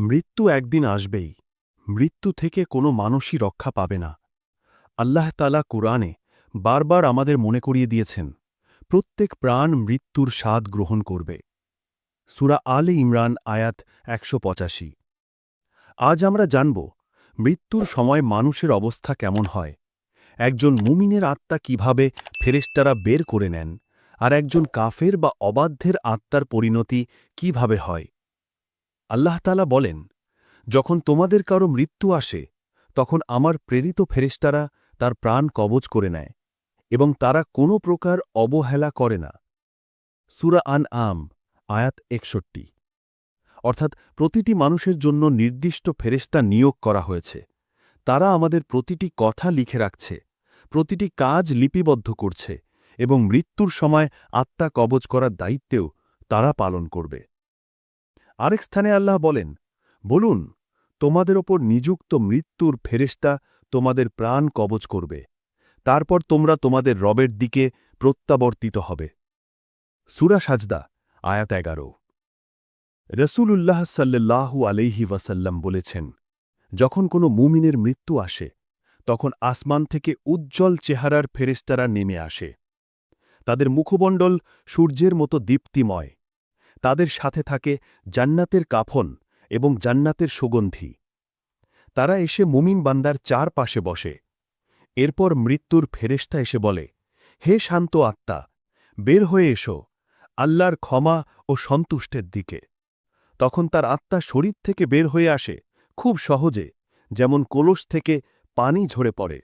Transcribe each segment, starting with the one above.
মৃত্যু একদিন আসবেই। মৃত্যু থেকে কোনো মানুষই রক্ষা পাবে না। আল্লাহ তালা কুরআনে বারবার আমাদের মনে করিয়ে দিয়েছেন, প্রত্যেক প্রাণ মৃত্যুর স্বাদ গ্রহণ করবে। সুরা আলে ইমরান আয়াত একশো পঁচাশি। আজ আমরা জানব, মৃত্যুর সময় মানুষের অবস্থা কেমন হয়? একজন মুমিনের আত্মা কীভাবে ফেরেস্তারা বের করে নেন? আর একজন কাফের বা অবাধ্যের আত্মার পরিণতি কীভাবে হয়? আল্লাহতালা বলেন, যখন তোমাদের কারও মৃত্যু আসে, তখন আমার প্রেরিত ফেরেস্তারা তার প্রাণ কবজ করে নেয় এবং তারা কোনো প্রকার অবহেলা করে না। সুরা আন আম আয়াত একষট্টি। অর্থাৎ প্রতিটি মানুষের জন্য নির্দিষ্ট ফেরেস্তা নিয়োগ করা হয়েছে। তারা আমাদের প্রতিটি কথা লিখে রাখছে, প্রতিটি কাজ লিপিবদ্ধ করছে এবং মৃত্যুর সময় আত্মা কবজ করার দায়িত্বেও তারা পালন করবে। আরেক স্থানে আল্লাহ বলেন, বলুন, তোমাদের ওপর নিযুক্ত মৃত্যুর ফেরেস্তা তোমাদের প্রাণ কবজ করবে। তারপর তোমরা তোমাদের রবের দিকে প্রত্যাবর্তিত হবে। সুরা সাজদা, আয়াত এগারো। রসুলুল্লাহ সাল্লাল্লাহু আলাইহি ওয়াসাল্লাম বলেছেন, যখন কোনো মুমিনের মৃত্যু আসে, তখন আসমান থেকে উজ্জ্বল চেহারার ফেরেস্তারা নেমে আসে। তাদের মুখমণ্ডল সূর্যের মতো দীপ্তিময়। তাদের সাথে থাকে জান্নাতের কাফন এবং জান্নাতের সুগন্ধি। তারা এসে মুমিন বান্দার চার পাশে বসে। এরপর মৃত্যুর ফেরেস্তা এসে বলে, হে শান্ত আত্মা, বের হয়ে এসো আল্লাহর ক্ষমা ও সন্তুষ্টের দিকে। তখন তার আত্মা শরীর থেকে বের হয়ে আসে খুব সহজে, যেমন কলস থেকে পানি ঝরে পড়ে।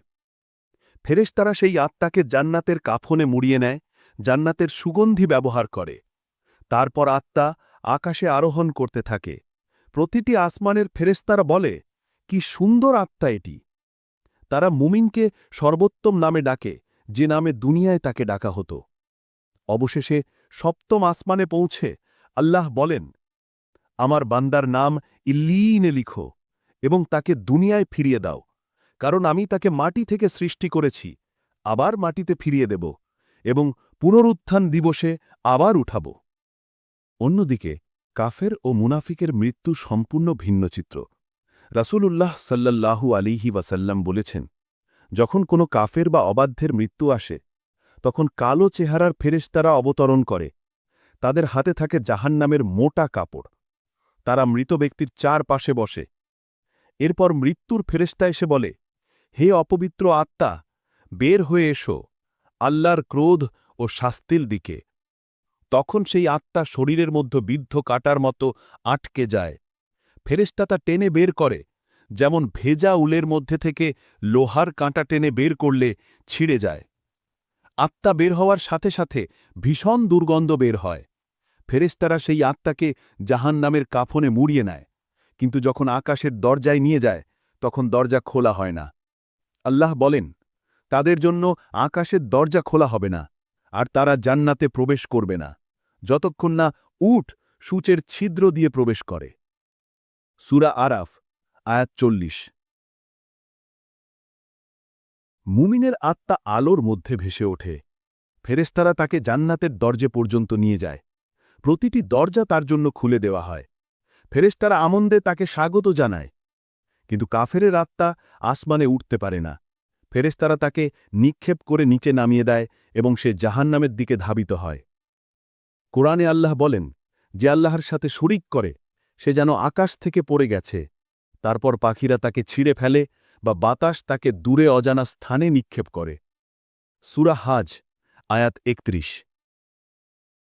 ফেরেশতারা সেই আত্মাকে জান্নাতের কাফনে মুড়িয়ে নেয়, জান্নাতের সুগন্ধি ব্যবহার করে। তারপর আত্মা আকাশে আরোহণ করতে থাকে। প্রতিটি আসমানের ফেরেস্তারা বলে, কি সুন্দর আত্মা এটি। তারা মুমিনকে সর্বোত্তম নামে ডাকে, যে নামে দুনিয়ায় তাকে ডাকা হতো। অবশেষে সপ্তম আসমানে পৌঁছে আল্লাহ বলেন, আমার বান্দার নাম ইল্লিনে লিখো এবং তাকে দুনিয়ায় ফিরিয়ে দাও, কারণ আমি তাকে মাটি থেকে সৃষ্টি করেছি, আবার মাটিতে ফিরিয়ে দেব এবং পুনরুত্থান দিবসে আবার উঠাব। অন্যদিকে, কাফের ও মুনাফিকের মৃত্যু সম্পূর্ণ ভিন্ন চিত্র রাসূলুল্লাহ সাল্লাল্লাহু আলিহি ওয়াসাল্লাম বলেছেন, যখন কোনো কাফের বা অবাধ্যের মৃত্যু আসে, তখন কালো চেহারার ফেরেশতারা অবতরণ করে। তাদের হাতে থাকে জাহান্নামের মোটা কাপড়। তারা মৃত ব্যক্তির চার পাশে বসে। এরপর মৃত্যুর ফেরেস্তা এসে বলে, হে অপবিত্র আত্মা, বের হয়ে এসো। আল্লাহর ক্রোধ ও শাস্তির দিকে। তখন সেই আত্মা শরীরের মধ্যে বিদ্ধ কাটার মতো আটকে যায়। ফেরেস্তা তা টেনে বের করে, যেমন ভেজা উলের মধ্যে থেকে লোহার কাঁটা টেনে বের করলে ছিঁড়ে যায়। আত্মা বের হওয়ার সাথে সাথে ভীষণ দুর্গন্ধ বের হয়। ফেরেস্তারা সেই আত্মাকে জাহান নামের কাফনে মুড়িয়ে নেয়, কিন্তু যখন আকাশের দরজায় নিয়ে যায়, তখন দরজা খোলা হয় না। আল্লাহ বলেন, তাদের জন্য আকাশের দরজা খোলা হবে না। আর তারা জান্নাতে প্রবেশ করবে না, যতক্ষণ না উঠ সূচের ছিদ্র দিয়ে প্রবেশ করে। সুরা আরাফ, আয়াত চল্লিশ। মুমিনের আত্মা আলোর মধ্যে ভেসে ওঠে। ফেরেস্তারা তাকে জান্নাতের দরজে পর্যন্ত নিয়ে যায়। প্রতিটি দরজা তার জন্য খুলে দেওয়া হয়। ফেরেস্তারা আমন্দে তাকে স্বাগত জানায়। কিন্তু কাফেরের আত্মা আসমানে উঠতে পারে না। ফেরেস্তারা তাকে নিক্ষেপ করে নিচে নামিয়ে দেয় এবং সে জাহান্নামের দিকে ধাবিত হয়। কোরআনে আল্লাহ বলেন, যে আল্লাহর সাথে শরিক করে, সে যেন আকাশ থেকে পড়ে গেছে। তারপর পাখিরা তাকে ছিঁড়ে ফেলে বা বাতাস তাকে দূরে অজানা স্থানে নিক্ষেপ করে। সুরা হাজ, আয়াত একত্রিশ।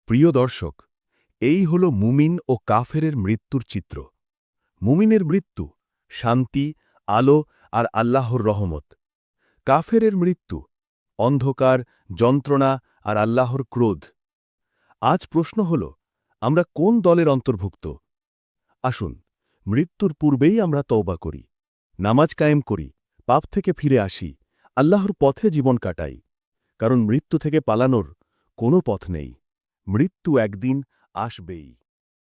প্রিয় দর্শক, এই হল মুমিন ও কাফেরের মৃত্যুর চিত্র। মুমিনের মৃত্যু শান্তি, আলো আর আল্লাহর রহমত। কাফেরের মৃত্যু অন্ধকার, যন্ত্রণা আর আল্লাহর ক্রোধ। আজ প্রশ্ন হল, আমরা কোন দলের অন্তর্ভুক্ত? আসুন, মৃত্যুর পূর্বেই আমরা তওবা করি, নামাজ কায়েম করি, পাপ থেকে ফিরে আসি, আল্লাহর পথে জীবন কাটাই। কারণ মৃত্যু থেকে পালানোর কোনো পথ নেই, মৃত্যু একদিন আসবেই।